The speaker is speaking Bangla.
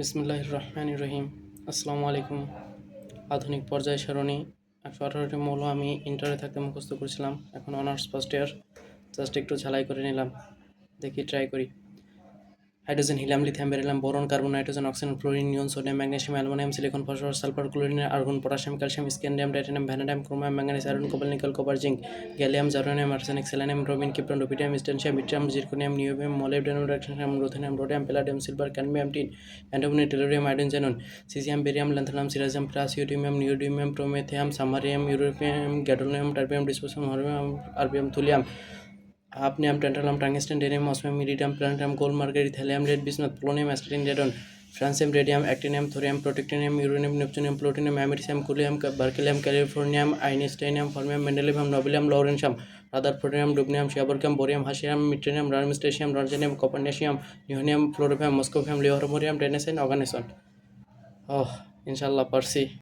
বিসমুল্লাহ রহমান রহিম আসসালামু আলাইকুম আধুনিক পর্যায় সারণী আঠারোটি মৌল আমি ইন্টারে থাকতে মুখস্থ করেছিলাম, এখন অনার্স ফার্স্ট ইয়ার। জাস্ট একটু ঝালাই করে নিলাম, দেখি ট্রাই করি। Hydrogen, helium, lithium beryllium boron, carbon, nitrogen, oxygen, fluorine neon sodium, magnesium, aluminium, silicon, phosphorus, sulphur, chlorine, argon, potassium, calcium scandium titanium, vanadium, chromium, manganese, iron cobalt nickel, copper, zinc, gallium germanium arsenic, selenium, bromine krypton rubidium strontium yttrium zirconium niobium molybdenum ডাইটেনিয়াম ruthenium, rhodium, palladium, silver, cadmium, tin antimony tellurium, iodine xenon caesium barium lanthanum cerium praseodymium neodymium promethium samarium europium gadolinium terbium dysprosium holmium erbium, thulium hafnium tantalum tungsten rhenium osmium iridium platinum gold mercury thallium lead bismuth polonium astatine radon francium, radium, actinium, thorium, protactinium, uranium, neptunium, plutonium americium curium berkelium, californium, einsteinium, fermium, mendelevium, nobelium lawrencium rutherfordium, dubnium seaborgium bohrium, hassium, meitnerium, darmstadtium roentgenium copernicium nihonium flerovium, moscovium livermorium tennessine oganesson ওহ, ইনশাল্লাহ পারছি